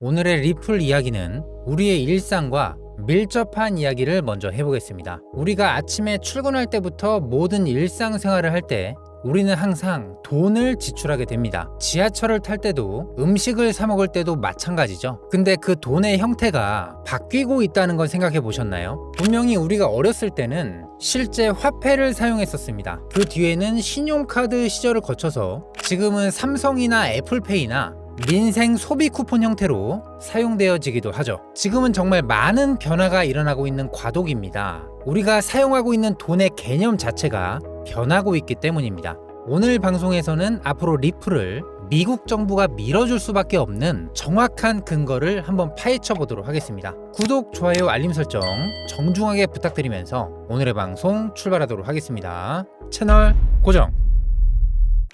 오늘의 리플 이야기는 우리의 일상과 밀접한 이야기를 먼저 해보겠습니다. 우리가 아침에 출근할 때부터 모든 일상생활을 할 때 우리는 항상 돈을 지출하게 됩니다. 지하철을 탈 때도 음식을 사 먹을 때도 마찬가지죠. 근데 그 돈의 형태가 바뀌고 있다는 걸 생각해 보셨나요? 분명히 우리가 어렸을 때는 실제 화폐를 사용했었습니다. 그 뒤에는 신용카드 시절을 거쳐서 지금은 삼성이나 애플페이나 민생 소비 쿠폰 형태로 사용되어지기도 하죠. 지금은 정말 많은 변화가 일어나고 있는 과도기입니다. 우리가 사용하고 있는 돈의 개념 자체가 변하고 있기 때문입니다. 오늘 방송에서는 앞으로 리플을 미국 정부가 밀어줄 수밖에 없는 정확한 근거를 한번 파헤쳐 보도록 하겠습니다. 구독, 좋아요, 알림 설정 정중하게 부탁드리면서 오늘의 방송 출발하도록 하겠습니다. 채널 고정!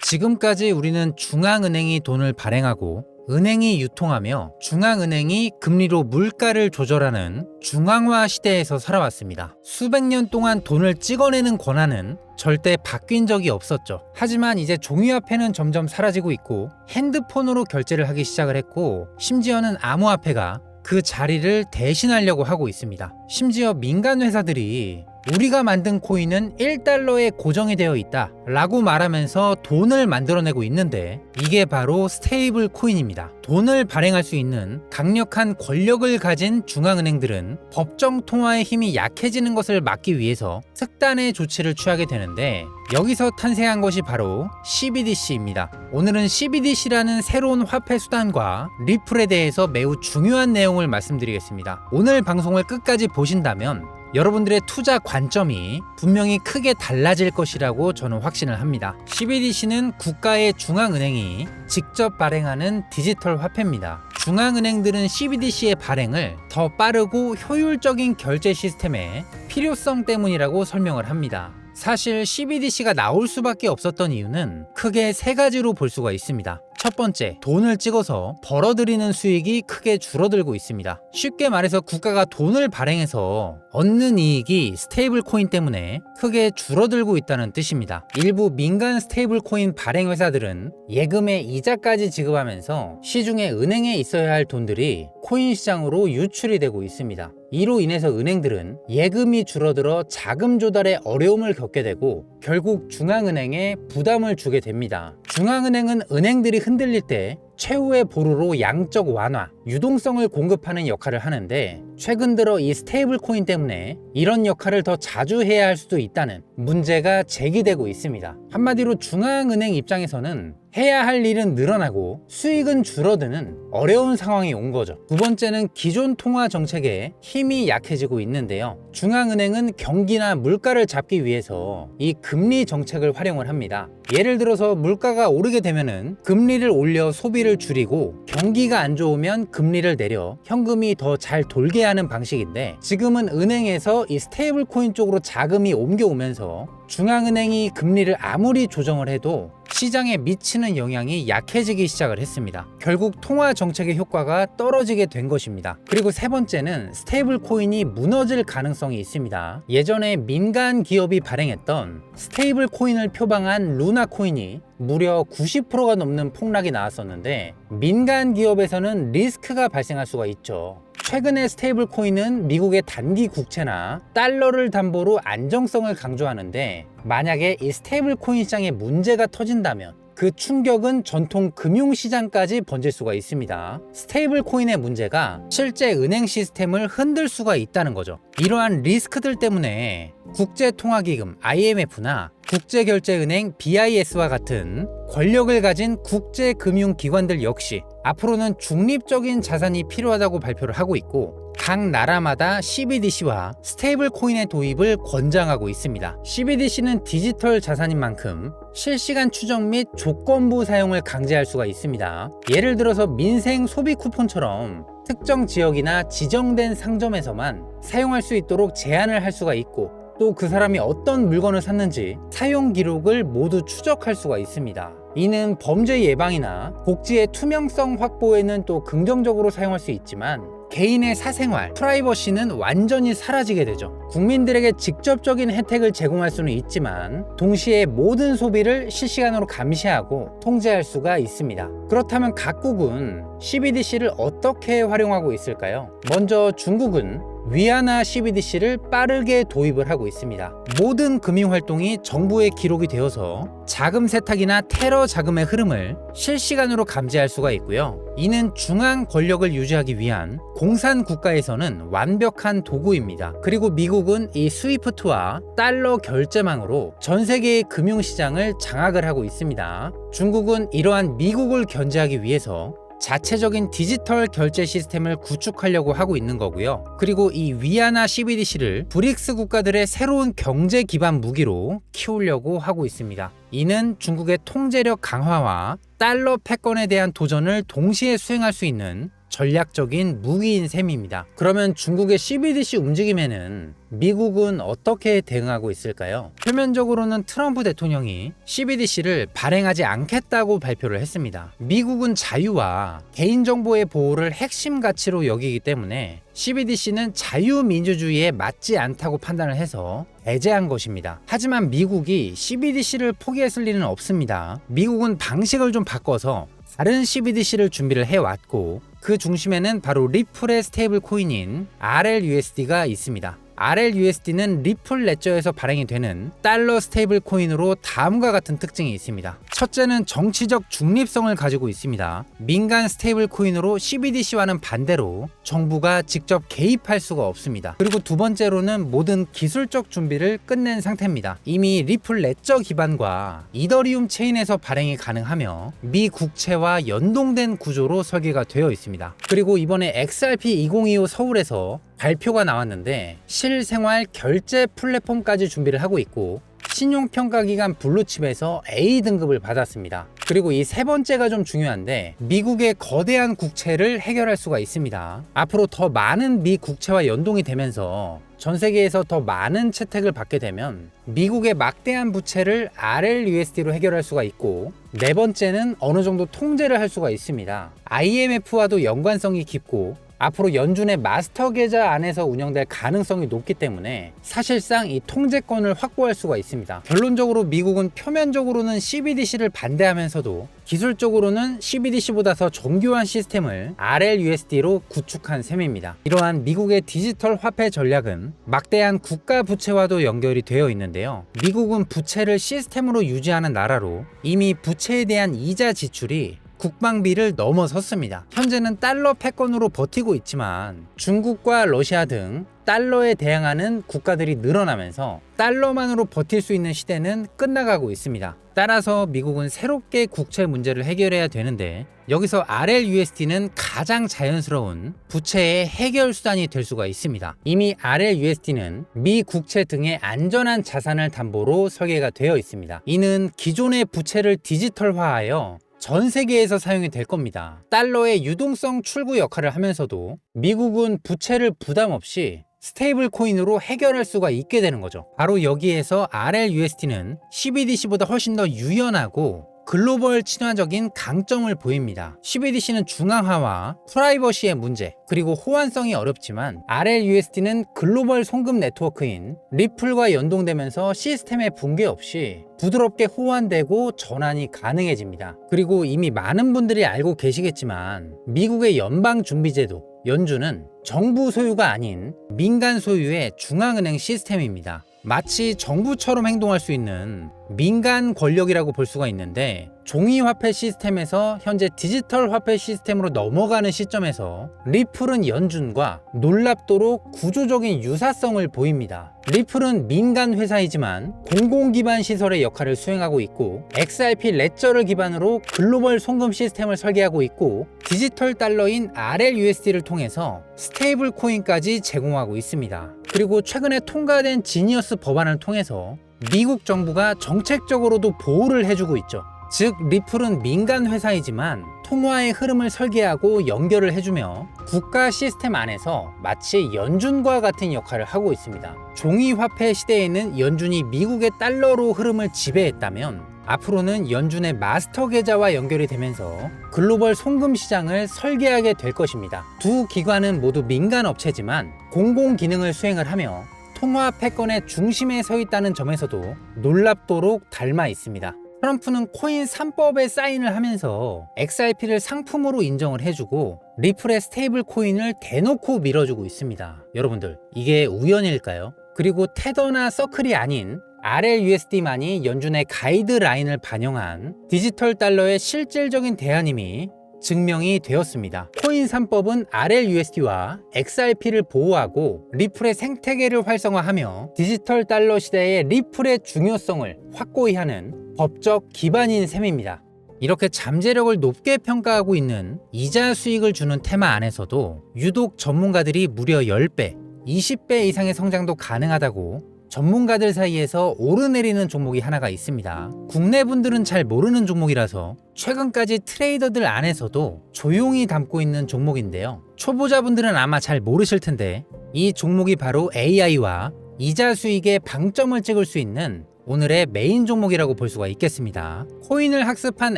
지금까지 우리는 중앙은행이 돈을 발행하고 은행이 유통하며 중앙은행이 금리로 물가를 조절하는 중앙화 시대에서 살아왔습니다. 수백 년 동안 돈을 찍어내는 권한은 절대 바뀐 적이 없었죠. 하지만 이제 종이화폐는 점점 사라지고 있고 핸드폰으로 결제를 하기 시작을 했고 심지어는 암호화폐가 그 자리를 대신하려고 하고 있습니다. 심지어 민간 회사들이 우리가 만든 코인은 1달러에 고정이 되어 있다 라고 말하면서 돈을 만들어내고 있는데 이게 바로 스테이블 코인입니다. 돈을 발행할 수 있는 강력한 권력을 가진 중앙은행들은 법정 통화의 힘이 약해지는 것을 막기 위해서 특단의 조치를 취하게 되는데 여기서 탄생한 것이 바로 CBDC입니다. 오늘은 CBDC라는 새로운 화폐 수단과 리플에 대해서 매우 중요한 내용을 말씀드리겠습니다. 오늘 방송을 끝까지 보신다면 여러분들의 투자 관점이 분명히 크게 달라질 것이라고 저는 확신을 합니다. CBDC는 국가의 중앙은행이 직접 발행하는 디지털 화폐입니다. 중앙은행들은 CBDC의 발행을 더 빠르고 효율적인 결제 시스템의 필요성 때문이라고 설명을 합니다. 사실 CBDC가 나올 수밖에 없었던 이유는 크게 세 가지로 볼 수가 있습니다. 첫 번째, 돈을 찍어서 벌어들이는 수익이 크게 줄어들고 있습니다. 쉽게 말해서 국가가 돈을 발행해서 얻는 이익이 스테이블 코인 때문에 크게 줄어들고 있다는 뜻입니다. 일부 민간 스테이블 코인 발행 회사들은 예금의 이자까지 지급하면서 시중에 은행에 있어야 할 돈들이 코인 시장으로 유출이 되고 있습니다. 이로 인해서 은행들은 예금이 줄어들어 자금 조달에 어려움을 겪게 되고 결국 중앙은행에 부담을 주게 됩니다. 중앙은행은 은행들이 흔들릴 때 최후의 보루로 양적 완화, 유동성을 공급하는 역할을 하는데 최근 들어 이 스테이블 코인 때문에 이런 역할을 더 자주 해야 할 수도 있다는 문제가 제기되고 있습니다. 한마디로 중앙은행 입장에서는 해야 할 일은 늘어나고 수익은 줄어드는 어려운 상황이 온 거죠. 두 번째는 기존 통화 정책에 힘이 약해지고 있는데요. 중앙은행은 경기나 물가를 잡기 위해서 이 금리 정책을 활용을 합니다. 예를 들어서 물가가 오르게 되면은 금리를 올려 소비를 줄이고 경기가 안 좋으면 금리를 내려 현금이 더 잘 돌게 하는 방식인데 지금은 은행에서 이 스테이블 코인 쪽으로 자금이 옮겨오면서 중앙은행이 금리를 아무리 조정을 해도 시장에 미치는 영향이 약해지기 시작을 했습니다. 결국 통화 정책의 효과가 떨어지게 된 것입니다. 그리고 세 번째는 스테이블 코인이 무너질 가능성이 있습니다. 예전에 민간 기업이 발행했던 스테이블 코인을 표방한 루나 코인이 무려 90%가 넘는 폭락이 나왔었는데 민간 기업에서는 리스크가 발생할 수가 있죠. 최근에 스테이블 코인은 미국의 단기 국채나 달러를 담보로 안정성을 강조하는데 만약에 이 스테이블 코인 시장에 문제가 터진다면 그 충격은 전통 금융 시장까지 번질 수가 있습니다. 스테이블 코인의 문제가 실제 은행 시스템을 흔들 수가 있다는 거죠. 이러한 리스크들 때문에 국제통화기금 IMF나 국제결제은행 BIS와 같은 권력을 가진 국제금융기관들 역시 앞으로는 중립적인 자산이 필요하다고 발표를 하고 있고 각 나라마다 CBDC와 스테이블 코인의 도입을 권장하고 있습니다. CBDC는 디지털 자산인 만큼 실시간 추적 및 조건부 사용을 강제할 수가 있습니다. 예를 들어서 민생 소비 쿠폰처럼 특정 지역이나 지정된 상점에서만 사용할 수 있도록 제한을 할 수가 있고 또 그 사람이 어떤 물건을 샀는지 사용 기록을 모두 추적할 수가 있습니다. 이는 범죄 예방이나 복지의 투명성 확보에는 또 긍정적으로 사용할 수 있지만 개인의 사생활, 프라이버시는 완전히 사라지게 되죠. 국민들에게 직접적인 혜택을 제공할 수는 있지만 동시에 모든 소비를 실시간으로 감시하고 통제할 수가 있습니다. 그렇다면 각국은 CBDC를 어떻게 활용하고 있을까요? 먼저 중국은 위안화 CBDC를 빠르게 도입을 하고 있습니다. 모든 금융 활동이 정부에 기록이 되어서 자금 세탁이나 테러 자금의 흐름을 실시간으로 감지할 수가 있고요. 이는 중앙 권력을 유지하기 위한 공산 국가에서는 완벽한 도구입니다. 그리고 미국은 이 스위프트와 달러 결제망으로 전 세계의 금융 시장을 장악을 하고 있습니다. 중국은 이러한 미국을 견제하기 위해서 자체적인 디지털 결제 시스템을 구축하려고 하고 있는 거고요. 그리고 이 위안화 CBDC를 브릭스 국가들의 새로운 경제 기반 무기로 키우려고 하고 있습니다. 이는 중국의 통제력 강화와 달러 패권에 대한 도전을 동시에 수행할 수 있는 전략적인 무기인 셈입니다. 그러면 중국의 CBDC 움직임에는 미국은 어떻게 대응하고 있을까요? 표면적으로는 트럼프 대통령이 CBDC를 발행하지 않겠다고 발표를 했습니다. 미국은 자유와 개인정보의 보호를 핵심 가치로 여기기 때문에 CBDC는 자유민주주의에 맞지 않다고 판단을 해서 배제한 것입니다. 하지만 미국이 CBDC를 포기했을 리는 없습니다. 미국은 방식을 좀 바꿔서 다른 CBDC를 준비를 해왔고 그 중심에는 바로 리플의 스테이블 코인인 RLUSD가 있습니다. RLUSD는 리플 레저에서 발행이 되는 달러 스테이블 코인으로 다음과 같은 특징이 있습니다. 첫째는 정치적 중립성을 가지고 있습니다. 민간 스테이블 코인으로 CBDC와는 반대로 정부가 직접 개입할 수가 없습니다. 그리고 두 번째로는 모든 기술적 준비를 끝낸 상태입니다. 이미 리플 레저 기반과 이더리움 체인에서 발행이 가능하며 미 국채와 연동된 구조로 설계가 되어 있습니다. 그리고 이번에 XRP 2025 서울에서 발표가 나왔는데 실생활 결제 플랫폼까지 준비를 하고 있고 신용평가기관 블루칩에서 A 등급을 받았습니다. 그리고 이 세 번째가 좀 중요한데 미국의 거대한 국채를 해결할 수가 있습니다. 앞으로 더 많은 미 국채와 연동이 되면서 전 세계에서 더 많은 채택을 받게 되면 미국의 막대한 부채를 RLUSD로 해결할 수가 있고 네 번째는 어느 정도 통제를 할 수가 있습니다. IMF와도 연관성이 깊고 앞으로 연준의 마스터 계좌 안에서 운영될 가능성이 높기 때문에 사실상 이 통제권을 확보할 수가 있습니다. 결론적으로 미국은 표면적으로는 CBDC를 반대하면서도 기술적으로는 CBDC보다 더 정교한 시스템을 RLUSD로 구축한 셈입니다. 이러한 미국의 디지털 화폐 전략은 막대한 국가 부채와도 연결이 되어 있는데요. 미국은 부채를 시스템으로 유지하는 나라로 이미 부채에 대한 이자 지출이 국방비를 넘어섰습니다. 현재는 달러 패권으로 버티고 있지만 중국과 러시아 등 달러에 대항하는 국가들이 늘어나면서 달러만으로 버틸 수 있는 시대는 끝나가고 있습니다. 따라서 미국은 새롭게 국채 문제를 해결해야 되는데 여기서 RLUSD는 가장 자연스러운 부채의 해결 수단이 될 수가 있습니다. 이미 RLUSD는 미 국채 등의 안전한 자산을 담보로 설계가 되어 있습니다. 이는 기존의 부채를 디지털화하여 전 세계에서 사용이 될 겁니다. 달러의 유동성 출구 역할을 하면서도 미국은 부채를 부담 없이 스테이블 코인으로 해결할 수가 있게 되는 거죠. 바로 여기에서 RLUSD는 CBDC보다 훨씬 더 유연하고 글로벌 친화적인 강점을 보입니다. CBDC는 중앙화와 프라이버시의 문제, 그리고 호환성이 어렵지만 RLUSD는 글로벌 송금 네트워크인 리플과 연동되면서 시스템의 붕괴 없이 부드럽게 호환되고 전환이 가능해집니다. 그리고 이미 많은 분들이 알고 계시겠지만 미국의 연방준비제도 연준은 정부 소유가 아닌 민간 소유의 중앙은행 시스템입니다. 마치 정부처럼 행동할 수 있는 민간 권력이라고 볼 수가 있는데 종이 화폐 시스템에서 현재 디지털 화폐 시스템으로 넘어가는 시점에서 리플은 연준과 놀랍도록 구조적인 유사성을 보입니다. 리플은 민간 회사이지만 공공 기반 시설의 역할을 수행하고 있고 XRP 레저를 기반으로 글로벌 송금 시스템을 설계하고 있고 디지털 달러인 RLUSD를 통해서 스테이블 코인까지 제공하고 있습니다. 그리고 최근에 통과된 지니어스 법안을 통해서 미국 정부가 정책적으로도 보호를 해주고 있죠. 즉 리플은 민간 회사이지만 통화의 흐름을 설계하고 연결을 해주며 국가 시스템 안에서 마치 연준과 같은 역할을 하고 있습니다. 종이 화폐 시대에는 연준이 미국의 달러로 흐름을 지배했다면 앞으로는 연준의 마스터 계좌와 연결이 되면서 글로벌 송금 시장을 설계하게 될 것입니다. 두 기관은 모두 민간 업체지만 공공 기능을 수행을 하며 통화 패권의 중심에 서 있다는 점에서도 놀랍도록 닮아 있습니다. 트럼프는 코인 3법에 사인을 하면서 XRP를 상품으로 인정을 해주고 리플의 스테이블 코인을 대놓고 밀어주고 있습니다. 여러분들, 이게 우연일까요? 그리고 테더나 서클이 아닌 RLUSD만이 연준의 가이드라인을 반영한 디지털 달러의 실질적인 대안임이 증명이 되었습니다. 코인 3법은 RLUSD와 XRP를 보호하고 리플의 생태계를 활성화하며 디지털 달러 시대의 리플의 중요성을 확고히 하는 법적 기반인 셈입니다. 이렇게 잠재력을 높게 평가하고 있는 이자 수익을 주는 테마 안에서도 유독 전문가들이 무려 10배, 20배 이상의 성장도 가능하다고 전문가들 사이에서 오르내리는 종목이 하나가 있습니다. 국내 분들은 잘 모르는 종목이라서 최근까지 트레이더들 안에서도 조용히 담고 있는 종목인데요. 초보자분들은 아마 잘 모르실 텐데 이 종목이 바로 AI와 이자 수익의 방점을 찍을 수 있는 오늘의 메인 종목이라고 볼 수가 있겠습니다. 코인을 학습한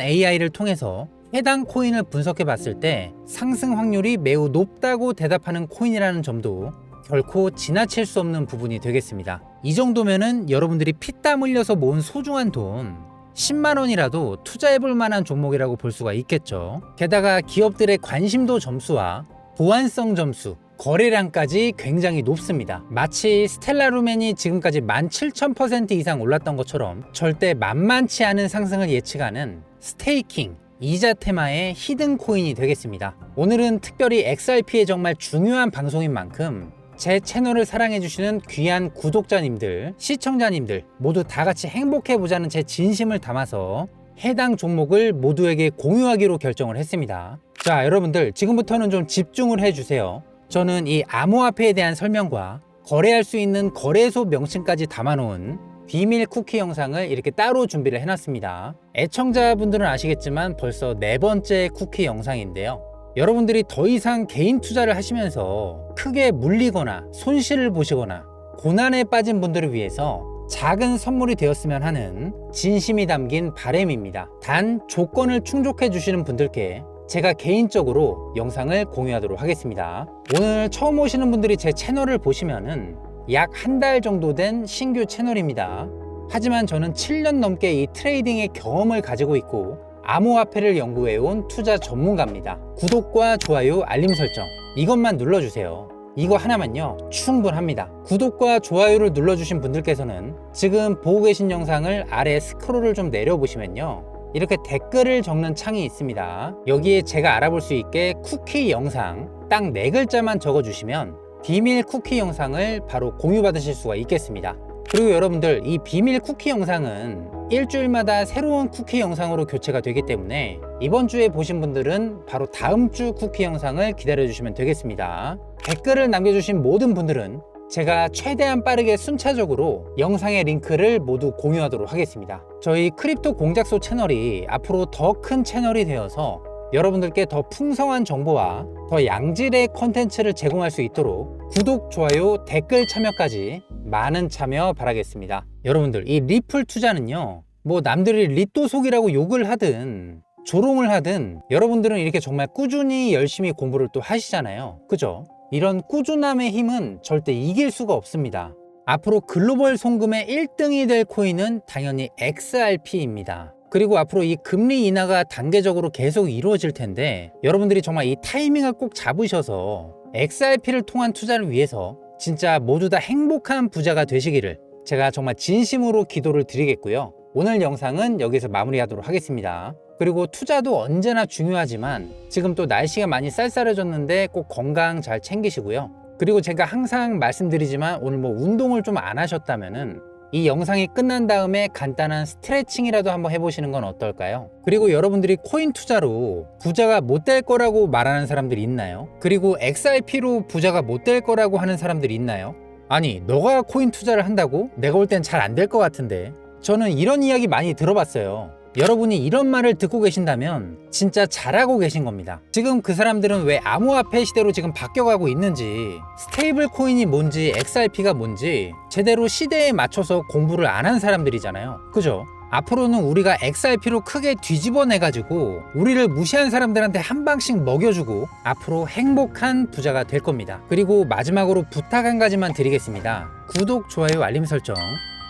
AI를 통해서 해당 코인을 분석해 봤을 때 상승 확률이 매우 높다고 대답하는 코인이라는 점도 결코 지나칠 수 없는 부분이 되겠습니다. 이 정도면은 여러분들이 피땀 흘려서 모은 소중한 돈 10만 원이라도 투자해 볼 만한 종목이라고 볼 수가 있겠죠. 게다가 기업들의 관심도 점수와 보안성 점수, 거래량까지 굉장히 높습니다. 마치 스텔라루멘이 지금까지 17,000% 이상 올랐던 것처럼 절대 만만치 않은 상승을 예측하는 스테이킹, 이자 테마의 히든 코인이 되겠습니다. 오늘은 특별히 XRP의 정말 중요한 방송인 만큼 제 채널을 사랑해주시는 귀한 구독자님들, 시청자님들 모두 다 같이 행복해보자는 제 진심을 담아서 해당 종목을 모두에게 공유하기로 결정을 했습니다. 자, 여러분들 지금부터는 좀 집중을 해주세요. 저는 이 암호화폐에 대한 설명과 거래할 수 있는 거래소 명칭까지 담아놓은 비밀 쿠키 영상을 이렇게 따로 준비를 해놨습니다. 애청자분들은 아시겠지만 벌써 네 번째 쿠키 영상인데요. 여러분들이 더 이상 개인 투자를 하시면서 크게 물리거나 손실을 보시거나 고난에 빠진 분들을 위해서 작은 선물이 되었으면 하는 진심이 담긴 바램입니다. 단 조건을 충족해 주시는 분들께 제가 개인적으로 영상을 공유하도록 하겠습니다. 오늘 처음 오시는 분들이 제 채널을 보시면은 약 한 달 정도 된 신규 채널입니다. 하지만 저는 7년 넘게 이 트레이딩의 경험을 가지고 있고 암호화폐를 연구해온 투자 전문가입니다. 구독과 좋아요, 알림 설정 이것만 눌러주세요. 이거 하나만요 충분합니다. 구독과 좋아요를 눌러주신 분들께서는 지금 보고 계신 영상을 아래 스크롤을 좀 내려보시면요. 이렇게 댓글을 적는 창이 있습니다. 여기에 제가 알아볼 수 있게 쿠키 영상 딱 네 글자만 적어주시면 비밀 쿠키 영상을 바로 공유받으실 수가 있겠습니다. 그리고 여러분들 이 비밀 쿠키 영상은 일주일마다 새로운 쿠키 영상으로 교체가 되기 때문에 이번 주에 보신 분들은 바로 다음 주 쿠키 영상을 기다려 주시면 되겠습니다. 댓글을 남겨주신 모든 분들은 제가 최대한 빠르게 순차적으로 영상의 링크를 모두 공유하도록 하겠습니다. 저희 크립토 공작소 채널이 앞으로 더 큰 채널이 되어서 여러분들께 더 풍성한 정보와 더 양질의 컨텐츠를 제공할 수 있도록 구독, 좋아요, 댓글 참여까지 많은 참여 바라겠습니다. 여러분들, 이 리플 투자는요, 뭐 남들이 리또 속이라고 욕을 하든 조롱을 하든 여러분들은 이렇게 정말 꾸준히 열심히 공부를 또 하시잖아요. 그죠? 이런 꾸준함의 힘은 절대 이길 수가 없습니다. 앞으로 글로벌 송금의 1등이 될 코인은 당연히 XRP입니다. 그리고 앞으로 이 금리 인하가 단계적으로 계속 이루어질 텐데 여러분들이 정말 이 타이밍을 꼭 잡으셔서 XRP를 통한 투자를 위해서 진짜 모두 다 행복한 부자가 되시기를 제가 정말 진심으로 기도를 드리겠고요. 오늘 영상은 여기서 마무리하도록 하겠습니다. 그리고 투자도 언제나 중요하지만 지금 또 날씨가 많이 쌀쌀해졌는데 꼭 건강 잘 챙기시고요. 그리고 제가 항상 말씀드리지만 오늘 뭐 운동을 좀 안 하셨다면은 이 영상이 끝난 다음에 간단한 스트레칭이라도 한번 해보시는 건 어떨까요? 그리고 여러분들이 코인 투자로 부자가 못 될 거라고 말하는 사람들이 있나요? 그리고 XRP로 부자가 못 될 거라고 하는 사람들이 있나요? 아니, 너가 코인 투자를 한다고? 내가 볼 땐 잘 안 될 것 같은데. 저는 이런 이야기 많이 들어봤어요. 여러분이 이런 말을 듣고 계신다면 진짜 잘하고 계신 겁니다. 지금 그 사람들은 왜 암호화폐 시대로 지금 바뀌어가고 있는지 스테이블 코인이 뭔지 XRP가 뭔지 제대로 시대에 맞춰서 공부를 안 한 사람들이잖아요. 그죠? 앞으로는 우리가 XRP로 크게 뒤집어내가지고 우리를 무시한 사람들한테 한 방씩 먹여주고 앞으로 행복한 부자가 될 겁니다. 그리고 마지막으로 부탁 한 가지만 드리겠습니다. 구독, 좋아요, 알림 설정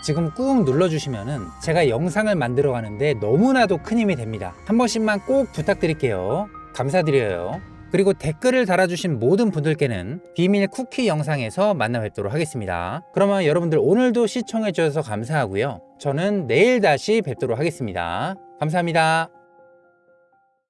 지금 꾹 눌러주시면은 제가 영상을 만들어 가는데 너무나도 큰 힘이 됩니다. 한 번씩만 꼭 부탁드릴게요. 감사드려요. 그리고 댓글을 달아주신 모든 분들께는 비밀 쿠키 영상에서 만나 뵙도록 하겠습니다. 그러면 여러분들 오늘도 시청해주셔서 감사하고요. 저는 내일 다시 뵙도록 하겠습니다. 감사합니다.